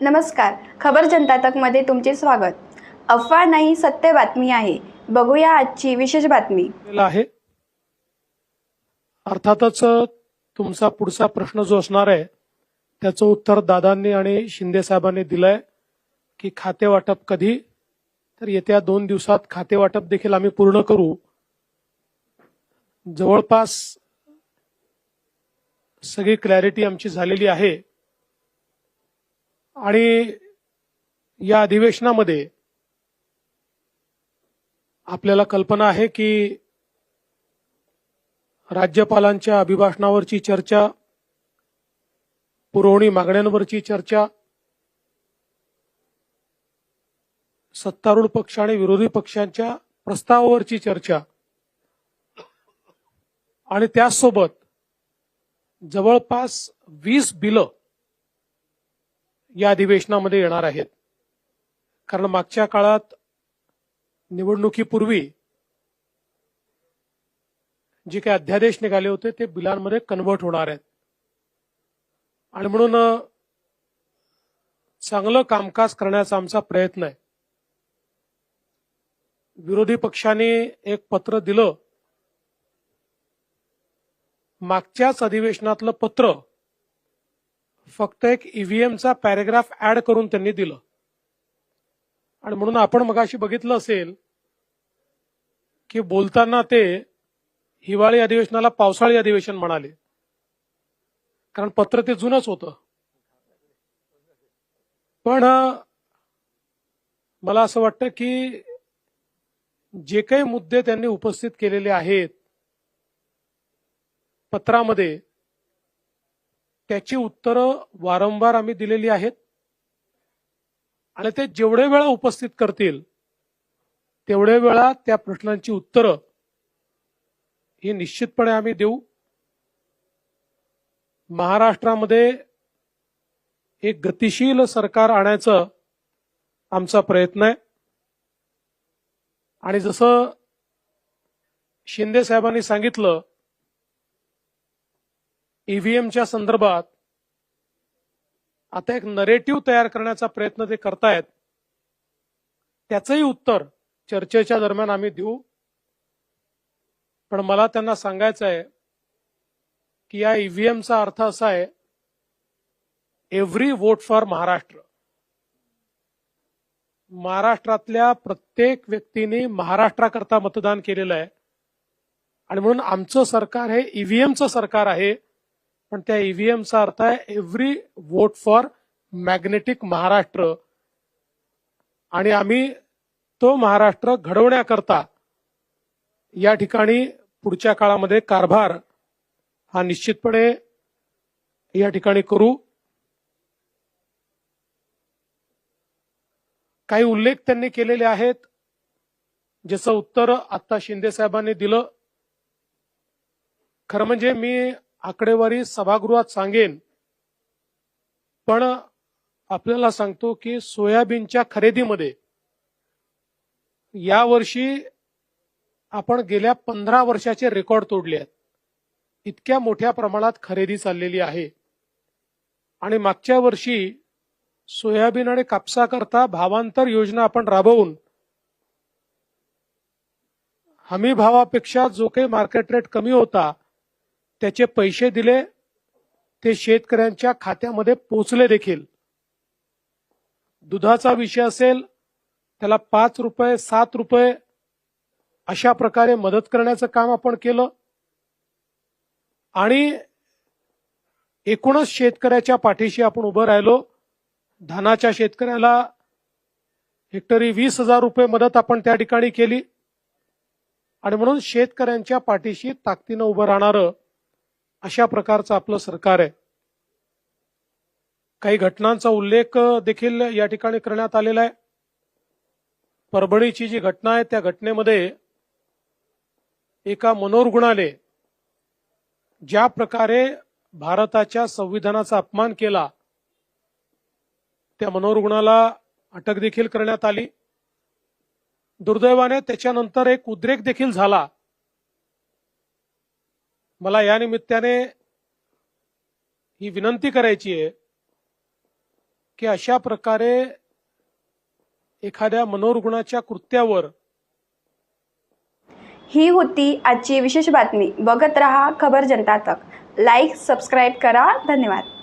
नमस्कार. खबर जनता तकमध्ये तुमचे स्वागत. अफवा नाही सत्य बातमी आहे. बघूया आजची विशेष बातमी. आहे. अर्थातच तुमचा पुढचा प्रश्न जो असणार आहे त्याचं उत्तर दादांनी आणि शिंदे साहेबांनी दिलंय की खाते वाटप कधी? तर येत्या दोन दिवसात खाते वाटप देखील आम्ही पूर्ण करू. जवळपास सगळी क्लॅरिटी आमची झालेली आहे. आणि या अधिवेशनामध्ये आपल्याला कल्पना आहे की राज्यपालांच्या अभिभाषणावरची चर्चा पुरवणी मागण्यांवरची चर्चा सत्तारूढ पक्ष आणि विरोधी पक्षांच्या प्रस्तावावरची चर्चा आणि त्याचसोबत जवळपास वीस बिलं या अधिवेशनामध्ये येणार आहेत. कारण मागच्या काळात निवडणुकीपूर्वी जे काही अध्यादेश निघाले होते ते बिलांमध्ये कन्वर्ट होणार आहेत. आणि म्हणून चांगलं कामकाज करण्याचा आमचा प्रयत्न आहे. विरोधी पक्षाने एक पत्र दिलं. मागच्याच अधिवेशनातलं पत्र फक्त एक ईव्हीएमचा पॅरेग्राफ ऍड करून त्यांनी दिलं. आणि म्हणून आपण मगाशी बघितलं असेल की बोलताना ते हिवाळी अधिवेशनाला पावसाळी अधिवेशन म्हणाले. कारण पत्र ते जुनच होतं. पण मला असं वाटतं की जे काही मुद्दे त्यांनी उपस्थित केलेले आहेत पत्रामध्ये त्याची उत्तरं वारंवार आम्ही दिलेली आहेत. आणि ते जेवढे वेळा उपस्थित करतील तेवढे वेळा त्या प्रश्नांची उत्तरं ही निश्चितपणे आम्ही देऊ. महाराष्ट्रामध्ये एक गतिशील सरकार आणायचं आमचा प्रयत्न आहे. आणि जसं शिंदे साहेबांनी सांगितलं ईव्हीएमच्या संदर्भात आता एक नरेटिव्ह तयार करण्याचा प्रयत्न ते करतायत त्याचंही उत्तर चर्चेच्या दरम्यान आम्ही देऊ. पण मला त्यांना सांगायचं आहे की या ईव्हीएमचा अर्थ असा आहे एव्हरी वोट फॉर महाराष्ट्र. महाराष्ट्रातल्या प्रत्येक व्यक्तीने महाराष्ट्राकरता मतदान केलेलं आहे. आणि म्हणून आमचं सरकार हे ईव्हीएमचं सरकार आहे. पण त्या ईव्हीएमचा अर्थ आहे every vote for magnetic Maharashtra. आणि आम्ही तो महाराष्ट्र घडवण्याकरता या ठिकाणी पुढच्या काळामध्ये कारभार हा निश्चितपणे या ठिकाणी करू. काही उल्लेख त्यांनी केलेले आहेत ज्याचं उत्तर आता शिंदे साहेबांनी दिलं. खरं म्हणजे मी आकडेवारी सभागृहात सांगेन. पण आपल्याला सांगतो की सोयाबीनच्या खरेदीमध्ये यावर्षी आपण गेल्या पंधरा वर्षाचे रेकॉर्ड तोडले आहेत. इतक्या मोठ्या प्रमाणात खरेदी चाललेली आहे. आणि मागच्या वर्षी सोयाबीन आणि कापसाकरता भावांतर योजना आपण राबवून हमी भावापेक्षा जो काही मार्केट रेट कमी होता त्याचे पैसे दिले ते शेतकऱ्यांच्या खात्यामध्ये पोचले देखील. दुधाचा विषय असेल त्याला पाच रुपये सात रुपये अशा प्रकारे मदत करण्याचं काम आपण केलं. आणि एकूणच शेतकऱ्याच्या पाठीशी आपण उभं राहिलो. धानाच्या शेतकऱ्याला हेक्टरी वीस हजार रुपये मदत आपण त्या ठिकाणी केली. आणि म्हणून शेतकऱ्यांच्या पाठीशी ताकदीनं उभं राहणारं अशा प्रकारचं आपलं सरकार आहे. काही घटनांचा उल्लेख देखील या ठिकाणी करण्यात आलेला आहे. परभणीची जी घटना आहे त्या घटनेमध्ये एका मनोरुग्णाने ज्या प्रकारे भारताच्या संविधानाचा अपमान केला त्या मनोरुग्णाला अटक देखील करण्यात आली. दुर्दैवाने त्याच्यानंतर एक उद्रेक देखील झाला. मला या निमित्ताने ही विनंती करायची आहे की अशा प्रकारे एखाद्या मनोरुग्णाच्या कृत्यावर ही होती आजची विशेष बातमी. बघत रहा खबर जनता तक लाईक सबस्क्राईब करा. धन्यवाद.